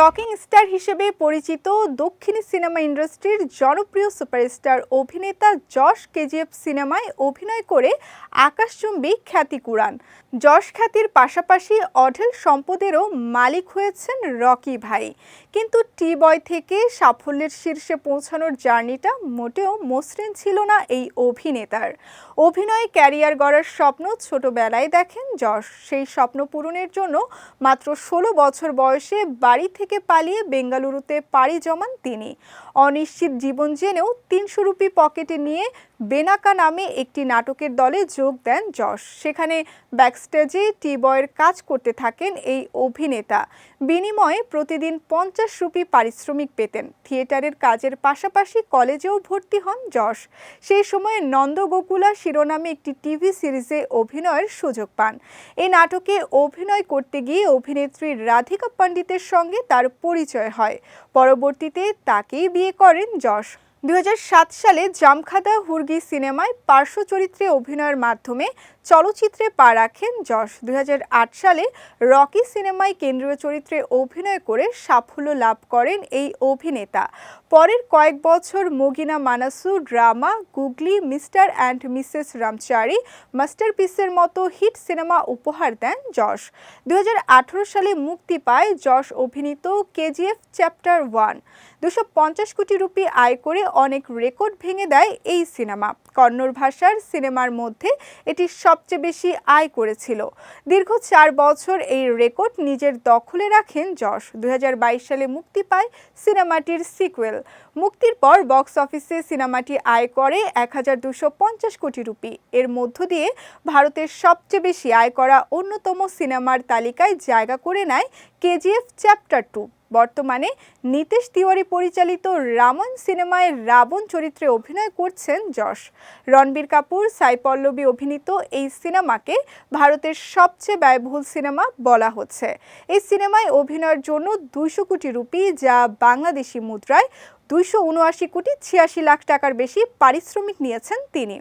Rocking star হিসেবে পরিচিত দক্ষিণী সিনেমা ইন্ডাস্ট্রির জনপ্রিয় সুপারস্টার অভিনেতা যশ কেজিএফ সিনেমায় অভিনয় করে আকাশচুম্বী খ্যাতি কুড়ান। যশ খ্যাতির পাশাপাশি অঢেল সম্পদেরও মালিক হয়েছেন রকি ভাই। কিন্তু টি বয় থেকে সাফল্যের শীর্ষে পৌঁছানোর জার্নিটা মোটেও মসৃণ ছিল না এই অভিনেতার। অভিনয়ে ক্যারিয়ার গড়ার স্বপ্ন ছোটবেলায় দেখেন যশ। সেই স্বপ্ন পূরণের জন্য মাত্র ষোলো বছর বয়সে বাড়ি থেকে পালিয়ে বেঙ্গালুরুতে পাড়ি জমান তিনি। অনিশ্চিত জীবন জেনেও তিনশো রুপি পকেটে নিয়ে বেনাকা নামে একটি নাটকের দলে যোগ দেন যশ। সেখানে ব্যাকস্টেজে টি বয়ের কাজ করতে থাকেন এই অভিনেতা। বিনিময়ে প্রতিদিন পঞ্চাশ রুপি পারিশ্রমিক পেতেন। থিয়েটারের কাজের পাশাপাশি কলেজেও ভর্তি হন যশ। সেই সময়ে নন্দগোকুলা শিরোনামে একটি টিভি সিরিজে অভিনয়ের সুযোগ পান। এই নাটকে অভিনয় করতে গিয়ে অভিনেত্রী রাধিকা পণ্ডিতের সঙ্গে তার পরিচয় হয়। পরবর্তীতে তাকেই বিয়ে করেন যশ। দু হাজার সাত সালে জামখাদা হুরগি সিনেমায় পার্শ্ব চরিত্রে অভিনয়ের মাধ্যমে চলচ্চিত্রে পা রাখেন যশ। দু হাজার আট সালে রকি সিনেমায় কেন্দ্রীয় চরিত্রে অভিনয় করে সাফল্য লাভ করেন এই অভিনেতা। পরের কয়েক বছর Mugina Manasu, drama, Googly, mister and missus Ramachari, মাস্টারপিসের মতো হিট সিনেমা উপহার দেন যশ। দু হাজার আঠারো সালে মুক্তি পায় যশ অভিনীত কেজিএফ চ্যাপ্টার ওয়ান। দুশো কোটি রুপি আয় করে অনেক রেকর্ড ভেঙে দেয় এই সিনেমা। কন্নড় ভাষার সিনেমার মধ্যে এটি সবচেয়ে বেশি আয় করেছিল। দীর্ঘ চার বছর এই রেকর্ড নিজের দখলে রাখেন যশ। দু হাজার বাইশ সালে মুক্তি পায় সিনেমাটির সিকুয়েল। মুক্তির পর বক্স অফিসে সিনেমাটি আয় করে এক কোটি রুপি। এর মধ্য দিয়ে ভারতের সবচেয়ে বেশি আয় করা অন্যতম সিনেমার তালিকায় জায়গা করে নেয় কেজিএফ চ্যাপ্টার টু। বর্তমানে নিতেশ তিওয়ারি পরিচালিত রামন সিনেমায় রাবণ চরিত্রে অভিনয় করছেন যশ। রণবীর কাপুর, সাই পল্লবী অভিনীত এই সিনেমাকে ভারতের সবচেয়ে ব্যয়বহুল সিনেমা বলা হচ্ছে। এই সিনেমায় অভিনয়ের জন্য দুইশো কোটি রুপি, যা বাংলাদেশি মুদ্রায় দুইশো উনআশি কোটি ছিয়াশি লাখ টাকার বেশি পারিশ্রমিক নিয়েছেন তিনি।